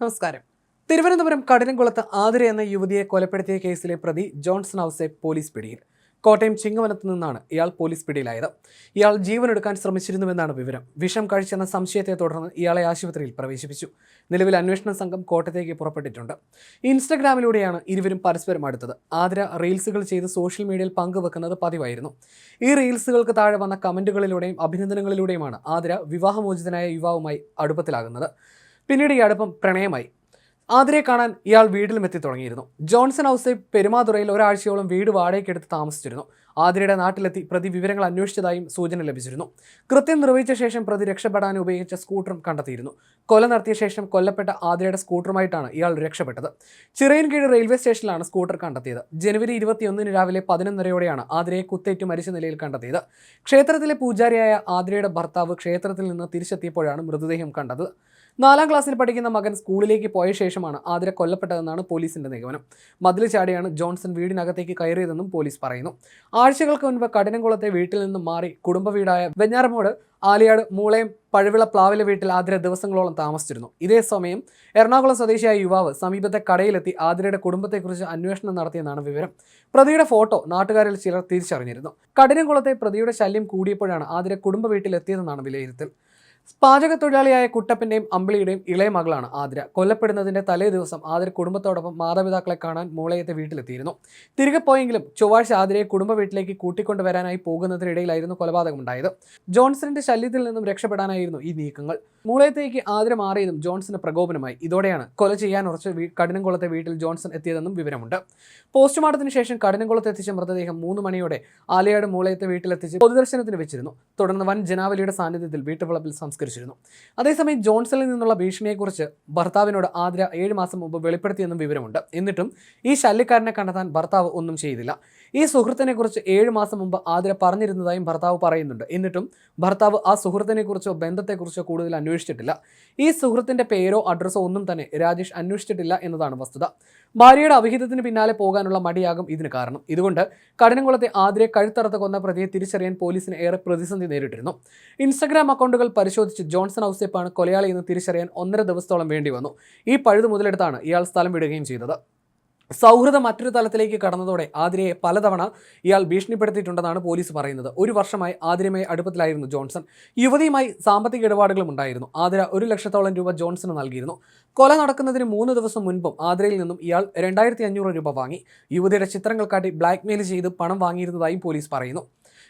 നമസ്കാരം. തിരുവനന്തപുരം കഠിനംകുളത്ത് ആതിര എന്ന യുവതിയെ കൊലപ്പെടുത്തിയ കേസിലെ പ്രതി ജോൺസൺ ഹൗസെ പോലീസ് പിടിയിൽ. കോട്ടയം ചിങ്ങവനത്ത് നിന്നാണ് ഇയാൾ പോലീസ് പിടിയിലായത്. ഇയാൾ ജീവനെടുക്കാൻ ശ്രമിച്ചിരുന്നുവെന്നാണ് വിവരം. വിഷം കഴിച്ചെന്ന സംശയത്തെ തുടർന്ന് ഇയാളെ ആശുപത്രിയിൽ പ്രവേശിപ്പിച്ചു. നിലവിൽ അന്വേഷണ സംഘം കോട്ടയത്തേക്ക് പുറപ്പെട്ടിട്ടുണ്ട്. ഇൻസ്റ്റഗ്രാമിലൂടെയാണ് ഇരുവരും പരസ്പരം അടുത്തത്. ആതിര റീൽസുകൾ ചെയ്ത് സോഷ്യൽ മീഡിയയിൽ പങ്കുവെക്കുന്നത് പതിവായിരുന്നു. ഈ റീൽസുകൾക്ക് താഴെ വന്ന കമന്റുകളിലൂടെയും അഭിനന്ദനങ്ങളിലൂടെയുമാണ് ആതിര വിവാഹമോചിതനായ യുവാവുമായി അടുപ്പത്തിലാകുന്നത്. പിന്നീട് ഈ അടുപ്പം പ്രണയമായി. ആതിരെ കാണാൻ ഇയാൾ വീട്ടിലും എത്തി തുടങ്ങിയിരുന്നു. ജോൺസൺ ഹൗസിൽ പെരുമാതുറയിൽ ഒരാഴ്ചയോളം വീട് വാടകയ്ക്കെടുത്ത് താമസിച്ചിരുന്നു. ആതിരയുടെ നാട്ടിലെത്തി പ്രതി വിവരങ്ങൾ അന്വേഷിച്ചതായും സൂചന ലഭിച്ചിരുന്നു. കൃത്യം നിർവഹിച്ച ശേഷം പ്രതി രക്ഷപ്പെടാൻ ഉപയോഗിച്ച സ്കൂട്ടറും കണ്ടെത്തിയിരുന്നു. കൊല നടത്തിയ ശേഷം കൊല്ലപ്പെട്ട ആതിരയുടെ സ്കൂട്ടറുമായിട്ടാണ് ഇയാൾ രക്ഷപ്പെട്ടത്. ചിറയൻകീഴ് റെയിൽവേ സ്റ്റേഷനിലാണ് സ്കൂട്ടർ കണ്ടെത്തിയത്. ജനുവരി ഇരുപത്തിയൊന്നിന് രാവിലെ പതിനൊന്നരയോടെയാണ് ആതിരയെ കുത്തേറ്റ് മരിച്ച നിലയിൽ കണ്ടെത്തിയത്. ക്ഷേത്രത്തിലെ പൂജാരിയായ ആതിരയുടെ ഭർത്താവ് ക്ഷേത്രത്തിൽ നിന്ന് തിരിച്ചെത്തിയപ്പോഴാണ് മൃതദേഹം കണ്ടത്. നാലാം ക്ലാസ്സിൽ പഠിക്കുന്ന മകൻ സ്കൂളിലേക്ക് പോയ ശേഷമാണ് ആതിര കൊല്ലപ്പെട്ടതെന്നാണ് പോലീസിന്റെ നിഗമനം. മതിൽ ചാടിയാണ് ജോൺസൺ വീടിനകത്തേക്ക് കയറിയതെന്നും പോലീസ് പറയുന്നു. ആഴ്ചകൾക്ക് മുൻപ് കഠിനംകുളത്തെ വീട്ടിൽ നിന്നും മാറി കുടുംബ വീടായ വെഞ്ഞാറമോട് ആലിയാട് മൂളയം പഴുവിള പ്ലാവിലെ വീട്ടിൽ ആതിര ദിവസങ്ങളോളം താമസിച്ചിരുന്നു. ഇതേ സമയം എറണാകുളം സ്വദേശിയായ യുവാവ് സമീപത്തെ കടയിലെത്തി ആതിരയുടെ കുടുംബത്തെക്കുറിച്ച് അന്വേഷണം നടത്തിയെന്നാണ് വിവരം. പ്രതിയുടെ ഫോട്ടോ നാട്ടുകാരിൽ ചിലർ തിരിച്ചറിഞ്ഞിരുന്നു. കഠിനംകുളത്തെ പ്രതിയുടെ ശല്യം കൂടിയപ്പോഴാണ് ആതിര കുടുംബ വീട്ടിലെത്തിയതെന്നാണ് വിലയിരുത്തൽ. പാചക തൊഴിലാളിയായ കുട്ടപ്പന്റെയും അമ്പിളിയുടെയും ഇളയ മകളാണ് ആതിര. കൊല്ലപ്പെടുന്നതിന്റെ തലേ ദിവസം ആതിര കുടുംബത്തോടൊപ്പം മാതാപിതാക്കളെ കാണാൻ മൂളയത്തെ വീട്ടിലെത്തിയിരുന്നു. തിരികെ പോയെങ്കിലും ചൊവ്വാഴ്ച ആതിരയെ കുടുംബ വീട്ടിലേക്ക് കൂട്ടിക്കൊണ്ടുവരാനായി പോകുന്നതിനിടയിലായിരുന്നു കൊലപാതകമുണ്ടായത്. ജോൺസണിന്റെ ശല്യത്തിൽ നിന്നും രക്ഷപ്പെടാനായിരുന്നു ഈ നീക്കങ്ങൾ. മൂളയത്തേക്ക് ആതിര മാറിയതും ജോൺസന് പ്രകോപനമായി. ഇതോടെയാണ് കൊല ചെയ്യാൻ ഉറച്ച് കഠിനംകുളത്തെ വീട്ടിൽ ജോൺസൺ എത്തിയതെന്നും വിവരമുണ്ട്. പോസ്റ്റ്മോർട്ടത്തിന് ശേഷം കഠിനംകുളത്ത് എത്തിച്ച മൃതദേഹം മൂന്ന് മണിയോടെ ആലയാട് മൂളയത്തെ വീട്ടിലെത്തിച്ച് പൊതുദർശനത്തിന് വെച്ചിരുന്നു. തുടർന്ന് വൻ ജനാവലിയുടെ സാന്നിധ്യത്തിൽ വീട്ടുവളപ്പിൽ സംസ്കരിച്ചിരുന്നു. അതേസമയം ജോൺസണിൽ നിന്നുള്ള ഭീഷണിയെക്കുറിച്ച് ഭർത്താവിനോട് ആതിര ഏഴ് മാസം മുമ്പ് വെളിപ്പെടുത്തിയെന്നും വിവരമുണ്ട്. എന്നിട്ടും ഈ ശല്യക്കാരനെ കണ്ടെത്താൻ ഭർത്താവ് ഒന്നും ചെയ്തില്ല. ഈ സുഹൃത്തിനെക്കുറിച്ച് ഏഴ് മാസം മുമ്പ് ആതിര പറഞ്ഞിരുന്നതായും ഭർത്താവ് പറയുന്നുണ്ട്. എന്നിട്ടും ഭർത്താവ് ആ സുഹൃത്തിനെക്കുറിച്ചോ ബന്ധത്തെക്കുറിച്ചോ കൂടുതൽ അന്വേഷിച്ചിട്ടില്ല. ഈ സുഹൃത്തിന്റെ പേരോ അഡ്രസ്സോ ഒന്നും തന്നെ രാജേഷ് അന്വേഷിച്ചിട്ടില്ല എന്നതാണ് വസ്തുത. ഭാര്യയുടെ അവിഹിതത്തിന് പിന്നാലെ പോകാനുള്ള മടിയാകും ഇതിന് കാരണം. ഇതുകൊണ്ട് കഠിനംകുളത്തെ ആതിരെ കഴുത്തറത്ത് കൊന്ന പ്രതിയെ തിരിച്ചറിയാൻ പോലീസിന് ഏറെ പ്രതിസന്ധി നേരിട്ടിരുന്നു. ഇൻസ്റ്റഗ്രാം അക്കൗണ്ടുകൾ പരിശോധിച്ച് ജോൺസൺ ഔസേപ്പാണ് കൊലയാളി എന്ന് തിരിച്ചറിയാൻ ഒന്നര ദിവസത്തോളം വേണ്ടി വന്നു. ഈ പഴുത് മുതലെടുത്താണ് ഇയാൾ സ്ഥലം വിടുകയും ചെയ്തത്. സൗഹൃദം മറ്റൊരു തലത്തിലേക്ക് കടന്നതോടെ ആതിരയെ പലതവണ ഇയാൾ ഭീഷണിപ്പെടുത്തിയിട്ടുണ്ടെന്നാണ് പോലീസ് പറയുന്നത്. ഒരു വർഷമായി ആതിരയുമായി അടുപ്പത്തിലായിരുന്നു ജോൺസൺ. യുവതിയുമായി സാമ്പത്തിക ഇടപാടുകളും ഉണ്ടായിരുന്നു. ആതിര ഒരു ലക്ഷത്തോളം രൂപ ജോൺസണ് നൽകിയിരുന്നു. കൊല നടക്കുന്നതിന് മൂന്ന് ദിവസം മുൻപും ആതിരയിൽ നിന്നും ഇയാൾ രണ്ടായിരത്തി അഞ്ഞൂറ് രൂപ വാങ്ങി. യുവതിയുടെ ചിത്രങ്ങൾ കാട്ടി ബ്ലാക്ക്മെയിൽ ചെയ്ത് പണം വാങ്ങിയിരുന്നതായും പോലീസ് പറയുന്നു.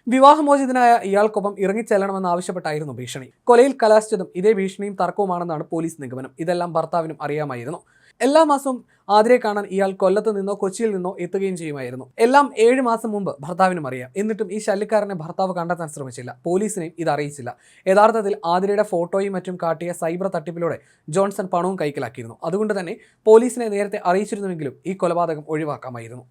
വിവാഹമോചിതനായ ഇയാൾക്കൊപ്പം ഇറങ്ങിച്ചെല്ലണമെന്ന് ആവശ്യപ്പെട്ടായിരുന്നു ഭീഷണി. കൊലയിൽ കലാശിച്ചതും ഇതേ ഭീഷണിയും തർക്കവുമാണെന്നാണ് പോലീസ് നിഗമനം. ഇതെല്ലാം ഭർത്താവിനും അറിയാമായിരുന്നു. എല്ലാ മാസവും ആതിരെ കാണാൻ ഇയാൾ കൊല്ലത്ത് നിന്നോ കൊച്ചിയിൽ നിന്നോ എത്തുകയും ചെയ്യുമായിരുന്നു. എല്ലാം ഏഴ് മാസം മുമ്പ് ഭർത്താവിനും അറിയാം. എന്നിട്ടും ഈ ശല്യക്കാരനെ ഭർത്താവ് കണ്ടെത്താൻ ശ്രമിച്ചില്ല. പോലീസിനെയും ഇത് അറിയിച്ചില്ല. യഥാർത്ഥത്തിൽ ആതിരയുടെ ഫോട്ടോയും മറ്റും കാട്ടിയ സൈബർ തട്ടിപ്പിലൂടെ ജോൺസൺ പണവും കൈക്കലാക്കിയിരുന്നു. അതുകൊണ്ട് തന്നെ പോലീസിനെ നേരത്തെ അറിയിച്ചിരുന്നുവെങ്കിലും ഈ കൊലപാതകം ഒഴിവാക്കാമായിരുന്നു.